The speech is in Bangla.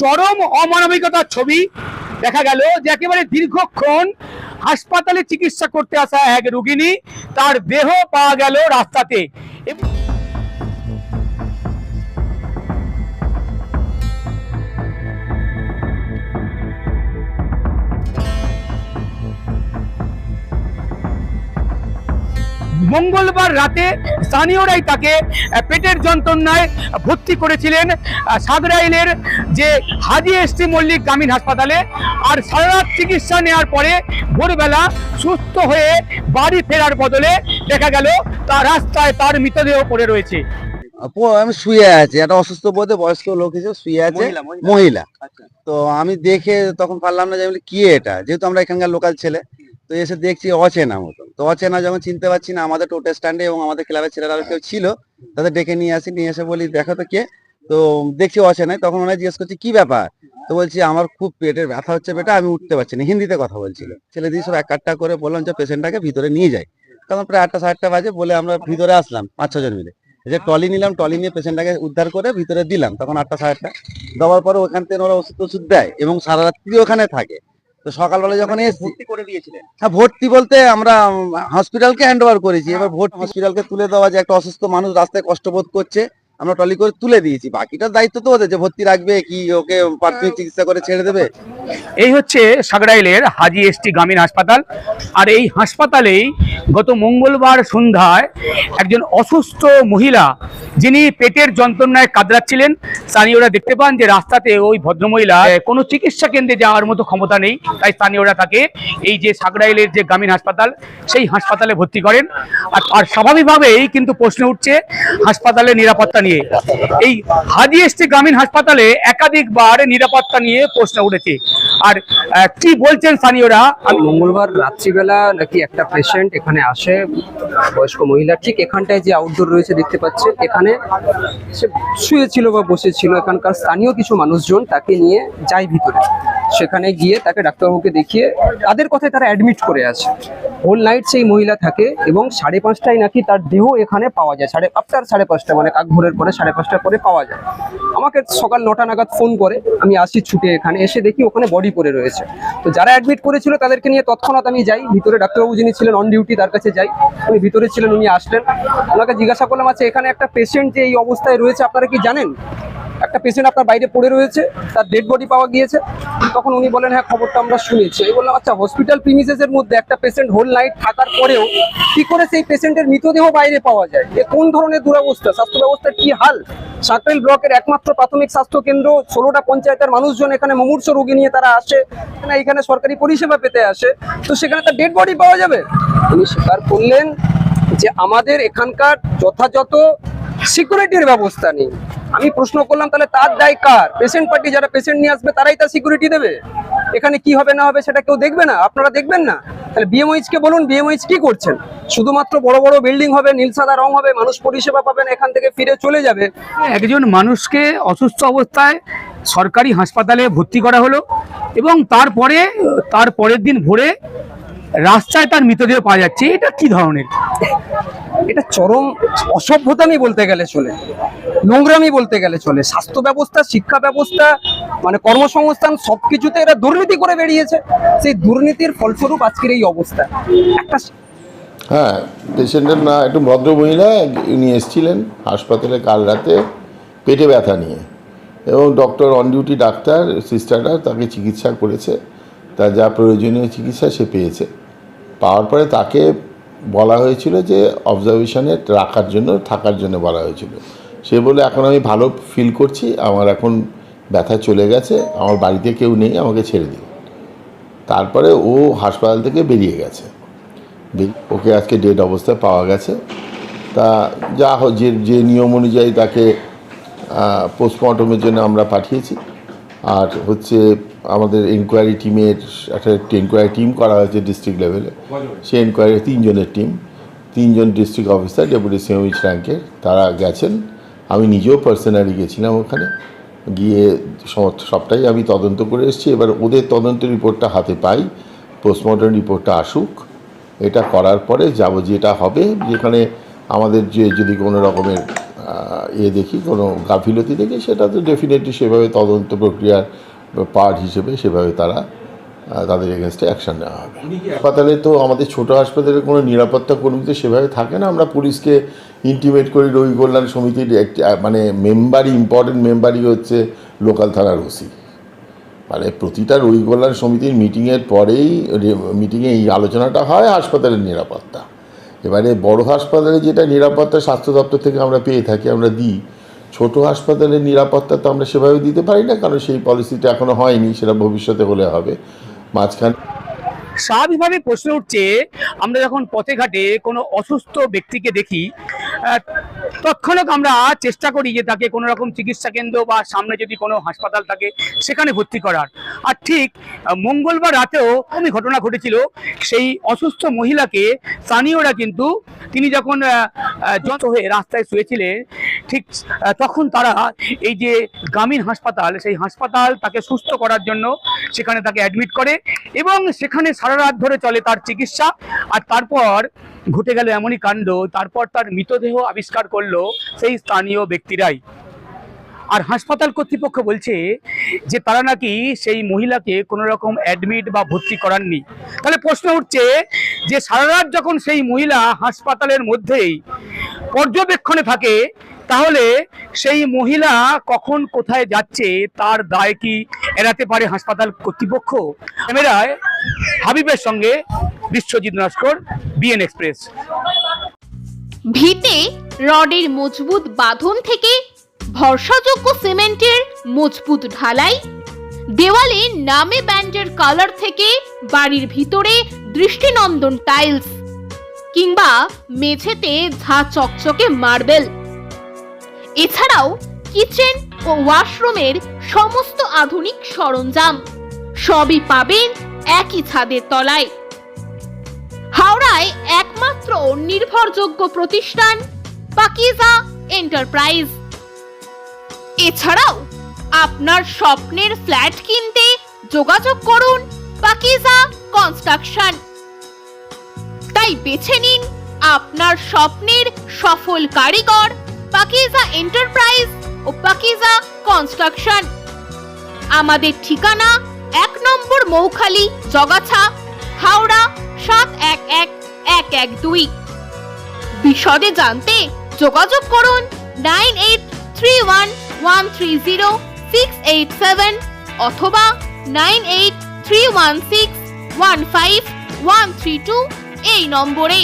চরম অমানবিকতার ছবি দেখা গেল যে একেবারে দীর্ঘক্ষণ হাসপাতালে চিকিৎসা করতে আসা এক রুগিনী তার দেহ পাওয়া গেল রাস্তাতে। মঙ্গলবার রাতে স্থানীয়রাই তাকে পেটের যন্ত্রণায় ভর্তি করেছিলেন। আহ, সাগরাইলের যে হাজি এসটি মল্লিক গ্রামীণ হাসপাতালে আর সারা রাত চিকিৎসা নেওয়ার পরে ভোরবেলা সুস্থ হয়ে বাড়ি ফেরার বদলে দেখা গেল তার রাস্তায় তার মৃতদেহ পড়ে রয়েছে। আমি শুয়ে আছি একটা অসুস্থ বোধে বয়স্ক লোক হিসেবে শুয়ে আছে। মহিলা তো আমি দেখে তখন পারলাম না যে বলি, কি এটা? যেহেতু আমরা এখানকার লোকাল ছেলে। তো এসে দেখছি অচেনা মতন। তো অচেনা যখন চিনতে পারছি না, আমাদের টোটো স্ট্যান্ডে এবং আমাদের ক্লাবের ছেলেরা কেউ ছিল, তাদের ডেকে নিয়ে আসি, নিয়ে এসে বলি, দেখো তো কে? তো দেখছি অচেনাই, তখন ওনারা জিজ্ঞেস করছি, কি ব্যাপার? তো বলছি, আমার খুব পেটের ব্যথা হচ্ছে বেটা, আমি উঠতে পারছি না। হিন্দিতে কথা বলছিল। ছেলে দিয়ে সব এক কাটটা করে বললাম যে পেশেন্টটাকে ভিতরে নিয়ে যাই। তখন প্রায় আটটা সাড়ে আটটা বাজে বলে আমরা ভিতরে আসলাম, পাঁচ ছজন মিলে। যে টলি নিলাম টলি নিয়ে পেশেন্টটাকে উদ্ধার করে ভিতরে দিলাম, তখন আটটা সাড়ে আটটা। দেওয়ার পরে ওখান থেকে ওরা ওষুধ ওষুধ দেয় এবং সারা রাত্রি ওখানে থাকে। তো সকালবেলা যখন এসছি ভর্তি হ্যাঁ ভর্তি বলতে আমরা হসপিটালকে হ্যান্ড ওভার করেছি। এবার ভর্তি হসপিটালকে তুলে দেওয়া যে একটা অসুস্থ মানুষ রাস্তায় কষ্ট বোধ করছে আমরা টলি করে তুলে দিয়েছি। বাকিটার দায়িত্ব তো ওদের যে ভর্তি রাখবে কি ওকে প্রাথমিক চিকিৎসা করে ছেড়ে দেবে? এই হচ্ছে সাগরাইলের হাজি এসটি গ্রামীণ হাসপাতাল। আর এই হাসপাতালেই গত মঙ্গলবার সন্ধ্যায় একজন অসুস্থ মহিলা যিনি পেটের যন্ত্রণায় কাতরাচ্ছিলেন, স্থানীয়রা দেখতে পান যে রাস্তাতে ওই ভদ্রমহিলা কোনো চিকিৎসা কেন্দ্রে যাওয়ার মতো ক্ষমতা নেই। তাই স্থানীয়রা তাকে এই যে সাগরাইলের যে গ্রামীণ হাসপাতাল, সেই হাসপাতালে ভর্তি করেন। আর আর স্বাভাবিকভাবেই কিন্তু প্রশ্ন উঠছে হাসপাতালের নিরাপত্তা নিয়ে। এই হাজি এসটি গ্রামীণ হাসপাতালে একাধিকবার নিরাপত্তা নিয়ে প্রশ্ন উঠেছে। আর কি বলছেন স্থানীয়রা? মঙ্গলবার রাত্রিবেলা নাকি একটা পেশেন্ট এখানে আসে, বয়স্ক মহিলা, ঠিক এখানটায় যে আউটডোর রয়েছে দেখতে পাচ্ছে এখানে সে শুয়েছিল বা বসেছিল, এখানকার স্থানীয় কিছু মানুষজন তাকে নিয়ে যায় ভিতরে। সেখানে গিয়ে তাকে ডাক্তারবাবুকে দেখিয়ে তাদের কথায় তারা অ্যাডমিট করে আছে হোল নাইট সেই মহিলা থাকে এবং সাড়ে পাঁচটায় নাকি তার দেহ এখানে পাওয়া যায়, সাড়ে আফটার সাড়ে পাঁচটা মানে কাক ভোরের পরে সাড়ে পাঁচটার পরে পাওয়া যায়। আমাকে সকাল নটা নাগাদ ফোন করে, আমি আসি ছুটে এখানে, এসে দেখি ওখানে বডি পড়ে রয়েছে। তো যারা অ্যাডমিট করেছিল তাদেরকে নিয়ে তৎক্ষণাৎ আমি যাই। ভিতরে ডাক্তারবাবু যিনি ছিলেন অন ডিউটি তার কাছে যাই। উনি ভিতরে ছিলেন, উনি আসলেন। ওনাকে জিজ্ঞাসা করলাম আচ্ছা এখানে একটা পেশেন্ট যে এই অবস্থায় রয়েছে, আপনারা কি জানেন? একটা পেশেন্ট আপনার বাইরে পড়ে রয়েছে, তার ডেড বডি পাওয়া গিয়েছে। তখন উনি বলেন হ্যাঁ খবরটা আমরা শুনেছি। আমি বললাম আচ্ছা হসপিটাল প্রিমিসেসের মধ্যে একটা পেশেন্ট হোল নাইট থাকার পরেও কি করে সেই পেশেন্টের মৃতদেহ বাইরে পাওয়া যায়? এ কোন ধরনের দুরবস্থা? স্বাস্থ্য ব্যবস্থার কি হাল? সাকরেল ব্লকের একমাত্র প্রাথমিক স্বাস্থ্য কেন্দ্র, ষোলোটা পঞ্চায়েতের মানুষজন এখানে মুমূর্ষ রোগী নিয়ে তারা আসে। এখানে সরকারি পরিষেবা পেতে আসে। তো সেখানে তার ডেড বডি পাওয়া যাবে? উনি স্বীকার করলেন যে আমাদের এখানকার যথাযথ সিকিউরিটির ব্যবস্থা নেই। আমি প্রশ্ন করলাম, তাহলে তার দায় কার? পেশেন্ট পার্টি যারা পেশেন্ট নিয়ে আসবে, তারাই তার সিকিউরিটি দেবে। এখানে কি হবে, না হবে, সেটা কেউ দেখবে না? আপনারা দেখবেন না? তাহলে বিএমওইচ কে বলুন বিএমওইচ কি করছেন? শুধুমাত্র বড় বড় বিল্ডিং হবে, নীল সাদা রং হবে, মানুষ পরিষেবা পাবেন, এখান থেকে ফিরে চলে যাবে। একজন মানুষকে অসুস্থ অবস্থায় সরকারি হাসপাতালে ভর্তি করা হলো এবং তারপরে, তার পরের দিন ভোরে রাস্তায় তার মৃতদেহ পাওয়া যাচ্ছে এটা কি ধরনের? এটা চরম অসভ্যতামি বলতে গেলে চলে নোংরামি বলতে গেলে চলে স্বাস্থ্য ব্যবস্থা শিক্ষা ব্যবস্থা মানে কর্মসংস্থান সবকিছুতে এরা দুর্নীতি করে বেরিয়েছে। সেই দুর্নীতির ফলস্বরূপ আজকের এই অবস্থা। একটা হ্যাঁ পেশেন্টের না একটু ভদ্র মহিলা উনি এসেছিলেন হাসপাতালে কাল রাতে পেটে ব্যথা নিয়ে। এবং ডক্টর অন ডিউটি ডাক্তার সিস্টাররা তাকে চিকিৎসা করেছে তার যা প্রয়োজনীয় চিকিৎসা সে পেয়েছে। পাওয়ার পরে তাকে বলা হয়েছিল যে অবজারভেশনে রাখার জন্য, থাকার জন্য বলা হয়েছিল। সে বলে এখন আমি ভালো ফিল করছি, আমার এখন ব্যথা চলে গেছে, আমার বাড়িতে কেউ নেই, আমাকে ছেড়ে দিন। তারপরে ও হাসপাতাল থেকে বেরিয়ে গেছে। ওকে আজকে ডেড অবস্থায় পাওয়া গেছে। তা যা হোক, যে যে নিয়ম অনুযায়ী তাকে পোস্টমর্টমের জন্য আমরা পাঠিয়েছি। আর হচ্ছে আমাদের এনকোয়ারি টিমের একটা এনকোয়ারি টিম করা হয়েছে ডিস্ট্রিক্ট লেভেলে সেই এনকোয়ারি তিনজনের টিম তিনজন ডিস্ট্রিক্ট অফিসার ডেপুটি সিএমইচ র্যাঙ্কের তারা গেছেন। আমি নিজেও পার্সোনালি গেছিলাম ওখানে। গিয়ে সব- সবটাই আমি তদন্ত করে এসেছি। এবার ওদের তদন্ত রিপোর্টটা হাতে পাই। পোস্টমর্টম রিপোর্টটা আসুক। এটা করার পরে যাব যেটা হবে। যেখানে আমাদের যে যদি কোনো রকমের এ দেখি কোনো গাফিলতি দেখি সেটা তো ডেফিনেটলি সেভাবে তদন্ত প্রক্রিয়ার পার্ট হিসেবে সেভাবে তারা তাদের এগেনস্টে অ্যাকশন নেওয়া হবে। হাসপাতালে তো আমাদের ছোট হাসপাতালে কোনো নিরাপত্তা কর্মী তো সেভাবে থাকে না। আমরা পুলিশকে ইন্টিমেট করি রোগী কল্যাণ সমিতির একটি মানে মেম্বারই ইম্পর্টেন্ট মেম্বারই হচ্ছে লোকাল থানার ওসি মানে প্রতিটা রোগী কল্যাণ সমিতির মিটিংয়ের পরেই মিটিংয়ে এই আলোচনাটা হয় হাসপাতালের নিরাপত্তা। এবারে বড় হাসপাতালে যেটা নিরাপত্তা স্বাস্থ্য দপ্তর থেকে আমরা পেয়ে থাকি আমরা দিই। ছোট হাসপাতালের নিরাপত্তা তো আমরা সেভাবে দিতে পারি না, কারণ সেই পলিসিটা এখনও হয়নি, সেটা ভবিষ্যতে হলে হবে। মাঝখানে স্বাভাবিকভাবে প্রশ্ন উঠছে, আমরা যখন পথে ঘাটে কোনো অসুস্থ ব্যক্তিকে দেখি তৎক্ষণাৎ আমরা চেষ্টা করি যে তাকে কোনো রকম চিকিৎসা কেন্দ্র বা সামনে যদি কোনো হাসপাতাল থাকে সেখানে ভর্তি করার। আর ঠিক মঙ্গলবার রাতেও এরকমই ঘটনা ঘটেছিল। সেই অসুস্থ মহিলাকে স্থানীয়রা কিন্তু তিনি যখন আহ, হয়ে রাস্তায় শুয়েছিলেন ঠিক তখন তারা এই যে গ্রামীণ হাসপাতাল সেই হাসপাতাল তাকে সুস্থ করার জন্য সেখানে তাকে অ্যাডমিট করে এবং সেখানে সারা রাত ধরে চলে তার চিকিৎসা। আর তারপর ঘটে গেল এমনই কাণ্ড, তারপর তার মৃতদেহ আবিষ্কার করল সেই স্থানীয় ব্যক্তিরাই। আর হাসপাতাল কর্তৃপক্ষ বলছে যে তারা নাকি সেই মহিলাকে কোনো রকম অ্যাডমিট বা ভর্তি করাননি। তাহলে প্রশ্ন উঠছে যে সারা রাত যখন সেই মহিলা হাসপাতালের মধ্যেই পর্যবেক্ষণে থাকে, তাহলে সেই মহিলা কখন কোথায় যাচ্ছে, তার দায় কি এড়াতে পারে হাসপাতাল কর্তৃপক্ষ? ক্যামেরায় হাবিবের সঙ্গে বিশ্বজিৎ নস্কর, বিএন এক্সপ্রেস। ভিতে রডের মজবুত বাঁধন থেকে ভরসাযোগ্য সিমেন্টের মজবুত ঢালাই, দেওয়ালে নামে ব্যান্ডের কালার থেকে বাড়ির ভিতরে দৃষ্টিনন্দন টাইলস। কিংবা মেঝেতে ঝা চকচকে মার্বেল। এছাড়াও কিচেন ও ওয়াশরুমের সমস্ত আধুনিক সরঞ্জাম সবই পাবেন একই ছাদের তলায়। হাওড়ায় একমাত্র নির্ভরযোগ্য প্রতিষ্ঠান পাকিজা এন্টারপ্রাইজ। এছাড়াও আপনার স্বপ্নের ফ্ল্যাট কিনতে যোগাযোগ করুন পাকিজা কনস্ট্রাকশন। তাই বেছে নিন আপনার স্বপ্নের সফল কারিগর, পাকিজা এন্টারপ্রাইজ ও পাকিজা কনস্ট্রাকশন। আমাদের ঠিকানা এক নম্বর মৌখালি, জগাছা, হাওড়া সাত এক এক এক এক দুই। বিশদে জানতে যোগাযোগ করুন nine eight three one one three zero six eight seven অথবা nine eight three one six one five one three two এই নম্বরে